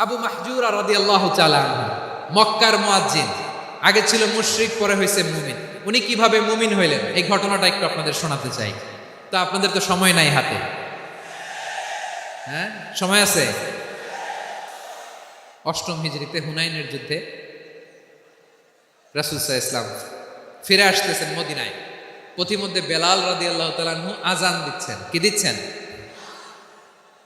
আবু মাহজুর রাদি আল্লাহ চালান মক্কার মুয়াজ্জিন। আগে ছিল মুশরিক, পরে হয়েছে মুমিন। উনি কীভাবে মুমিন হইলেন? এই ঘটনাটা একটু আপনাদের শোনাতে চাই। তো আপনাদের তো সময় নাই হাতে। হ্যাঁ? সময় আছে? অষ্টম হিজড়িতে হুনাইনের যুদ্ধে রাসুলসাহ ইসলাম ফিরে আসতেছেন মদিনায়। পথিমধ্যে বেলাল রাদি আল্লাহ তালাহু আজান দিচ্ছেন। কি দিচ্ছেন?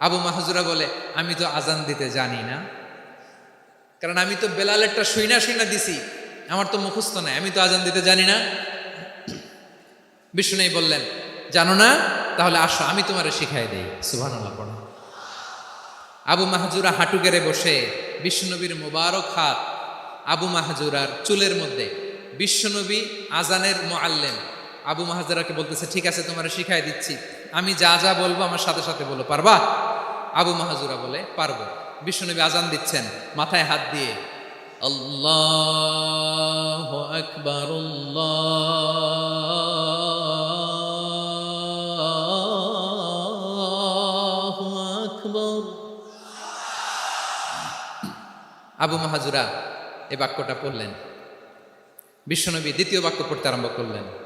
আবু মাহাজুরা বলে, আমি তো আজান দিতে জানি না। কারণ আমি তো বেলালেরটা শুইনা শুইনা দিছি। আমার তো মুখস্থ নাই, আমি তো আজান দিতে জানি না। বিষ্ণু বললেন, জানো না? তাহলে আসো, আমি তোমারে শিখাই দেই। সুভান পড়া। আবু মাহাজুরা হাঁটু গেড়ে বসে বিশ্বনবীর মোবারক হাত আবু মাহাজুরার চুলের মধ্যে। বিশ্বনবী আজানের মোয়াল্লেম আবু মাহাজুরাকে বলতেছে, ঠিক আছে, তোমার শিখাই দিচ্ছি। আমি যা যা বলব আমার সাথে সাথে বলো, পারবা? আবু মাহাজুরা বলে, পারব। বিশ্বনবী আজান দিচ্ছেন, মাথায় হাত দিয়ে, আল্লাহ আকবর আবু মাহাজুরা এই বাক্যটা পড়লেন। বিশ্বনবী দ্বিতীয় বাক্য পড়তে আরম্ভ করলেন।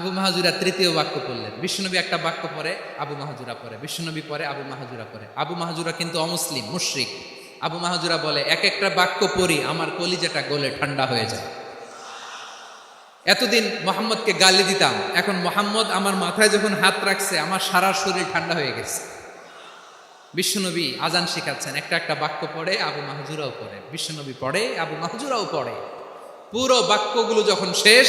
আবু মাহাজুরা তৃতীয় বাক্য পড়লেন। বিষ্ণুনবী একটা বাক্য পরে আবু মাহাজুরা পরে বিষ্ণুনবী পরে আবু মাহাজুরা পরে আবু মাহাজুরা কিন্তু অমুসলিম, মুশ্রিক। আবু মাহাজুরা বলে, এক একটা বাক্য পড়ি, আমার কলিজাটা গলে ঠান্ডা হয়ে যায়। এতদিন মোহাম্মদকে গালি দিতাম, এখন মোহাম্মদ আমার মাথায় যখন হাত রাখছে, আমার সারা শরীর ঠান্ডা হয়ে গেছে। বিশ্বনবী আজান শেখাচ্ছেন, একটা একটা বাক্য পড়ে, আবু মাহজুরাও পড়ে। বিশ্বনবী পড়ে, আবু মাহজুরাও পড়ে। পুরো বাক্যগুলো যখন শেষ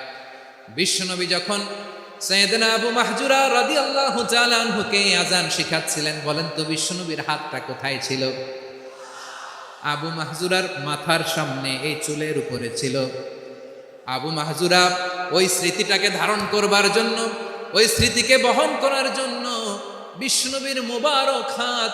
বিশ্বনবী যখন সৈয়দনা আবু মাহজুরা রাদি আল্লাহ আনহুকে আজান শিখাচ্ছিলেন, বলেন, তো বিশ্বনবীর হাতটা কোথায় ছিল? আবু মাহজুরার মাথার সামনে এই চুলের উপরে ছিল। আবু মাহজুরা ওই স্মৃতিটাকে ধারণ করবার জন্য, ওই স্মৃতিকে বহন করার জন্য বিষ্ণুবীর মোবারক হাত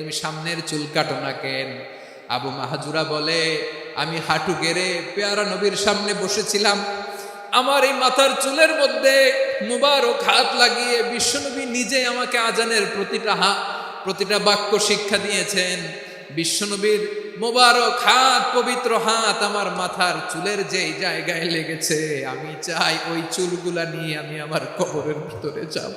তুমি সামনের চুল কাটো না কেন? আবু মাহজুরা বলে, আমি হাঁটু গেড়ে পেয়ারা নবীর সামনে বসেছিলাম। আমার এই মাথার চুলের মধ্যে মুবারক হাত লাগিয়ে বিশ্বনবী নিজে আমাকে আজানের প্রতিটা হাত প্রতিটা বাক্য শিক্ষা দিয়েছেন। বিশ্বনবীর মোবারক হাত, পবিত্র হাত আমার মাথার চুলের যেই জায়গায় লেগেছে, আমি চাই ওই চুলগুলা নিয়ে আমি আমার কবরের ভিতরে যাব।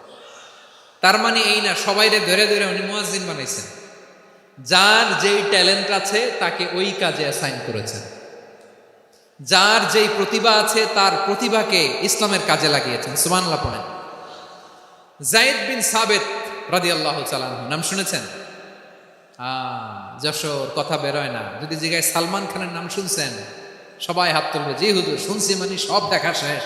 তার মানে এই না, সবাইরে ধরে ধরে উনি মোয়াজ্জিন বানাইছেন। যার যেই ট্যালেন্ট আছে, তাকে ওই কাজে অ্যাসাইন করেছেন। যার যেই প্রতিভা আছে, তার প্রতিভাকে ইসলামের কাজে লাগিয়েছেন। সুমানলা পড়েন। জাইদ বিন সাবেত রাদি আল্লাহ নাম শুনেছেন? যশোর, কথা বেরোয় না। যদি জিগায় সালমান খানের নাম শুনছেন, সবাই হাত তুলবে। জি হুজুর, শুনছি মানে সব দেখা শেষ।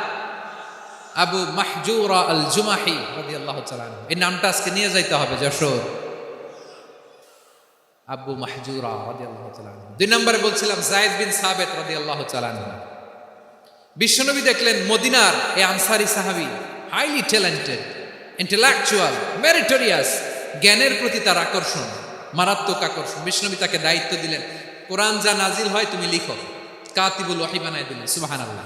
আবু মাহজুরা আল জুমাহি রাদি আল্লাহ এই নামটা আজকে নিয়ে যাইতে হবে, যশোর। আবু মাহজুরা রাদি আল্লাহ দুই নম্বরে বলছিলাম, জায়দ বিন সাবেত রাদি আল্লাহ বিশ্বনবী দেখলেন মদিনার এই আনসারি সাহাবি হাইলি ট্যালেন্টেড ইন্টেলেকচুয়াল মেরিটোরিয়াস জ্ঞানের প্রতি তার আকর্ষণ, মারাত্মক আকর্ষণ। বিষ্ণবী তাকে দায়িত্ব দিলেন, কোরআন যা নাজিল হয় তুমি লিখো। কাতিবুল ওয়াহি বানায় দিলেন সুবাহান আল্লাহ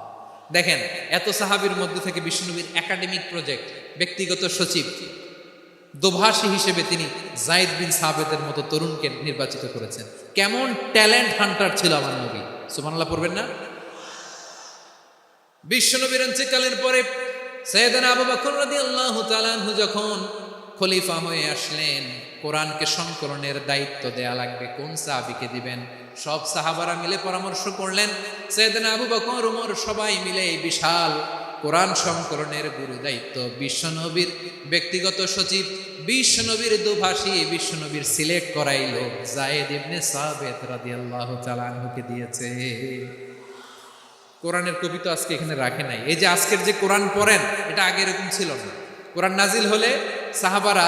দেখেন, এত সাহাবীর মধ্যে থেকে বিষ্ণুনবীর একাডেমিক প্রজেক্ট ব্যক্তিগত সচিব, দোভাষী হিসেবে তিনি জায়েদ বিন সাবেদের মতো তরুণকে নির্বাচিত করেছেন। কেমন ট্যালেন্ট হান্টার ছিল আমার নবী, সুবহানাল্লাহ পড়বেন না? বিশ্বনবীর অঞ্চলকালের পরে সৈয়দানা আবু বকর রাদিয়াল্লাহু তাআলা যখন খলিফা হয়ে আসলেন কোরআনকে সংকলনের দায়িত্ব দেয়া লাগবে। কোন সাহাবীকে দিবেন? সব সাহাবারা মিলে পরামর্শ করলেন, সৈয়দানা আবু বকর ওমর সবাই মিলে বিশাল কোরআন সংকলনের গুরু দায়িত্ব। বিশ্বনবীর ব্যক্তিগত সচিব বিশ্বনবীর দুভাষী বিশ্বনবীর সিলেক্ট করাই লোক। জায়েদ ইবনে সাবেত রাদিয়াল্লাহু তাআলা আনহুকে দিয়েছে। কোরআনের কবি তো আজকে এখানে রাখে নাই। এই যে আজকের যে কোরআন পড়েন, এটা আগে এরকম ছিল না। কোরআন নাজিল হলে সাহাবারা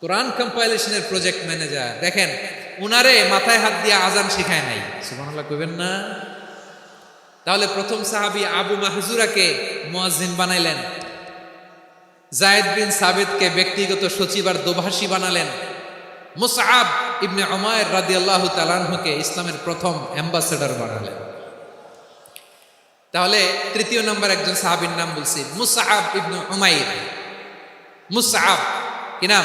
কোরআন কম্পাইলেশনের প্রজেক্ট ম্যানেজার। দেখেন, উনারে মাথায় হাত দিয়ে আজান শিখায় নাই। সুবহানাল্লাহ, কইবেন না? তাহলে প্রথম সাহাবী আবু মাহজুরাকে মুয়াজ্জিন বানাইলেন। জায়েদ বিন সাবেদকে ব্যক্তিগত সচিব আর দোভাষী বানালেন। মুসআব ইবনে উমায়ের রাদিয়াল্লাহু তাআলাকে ইসলামের প্রথম অ্যাম্বাসেডর বানালেন। তাহলে তৃতীয় নম্বর একজন সাহাবীর নাম বলছি মুসআব ইবনে উমাইর। মুসআব, কি নাম?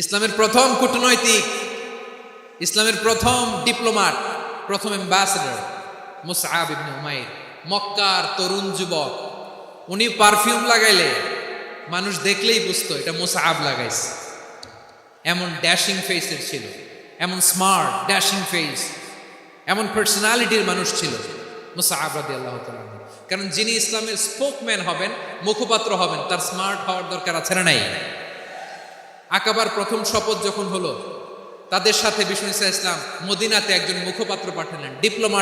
ইসলামের প্রথম কূটনৈতিক, ইসলামের প্রথম ডিপ্লোমাট, প্রথম অ্যাম্বাসেডর মুসাহাব ইবনে উমাইর, মক্কার তরুণ যুবক। উনি পারফিউম লাগাইলে মানুষ দেখলেই বুঝতো এটা মুসাহাব লাগাইছে। এমন ড্যাশিং ফেসের ছিল, এমন স্মার্ট ড্যাশিং ফেস এমন পার্সোনালিটির মানুষ ছিল মুসাহাব রাদি আল্লাহ কারণ যিনি ইসলামের স্পোকম্যান হবেন, মুখপাত্র হবেন, তার স্মার্ট হওয়ার দরকার আছে না নাই? আকাবার প্রথম শপথ যখন হলো, তাদের সাথে বিষ্ণু ইসা ইসলাম মদিনাতে একজন মুখপাত্র পাঠালেন ডিপ্লোমাট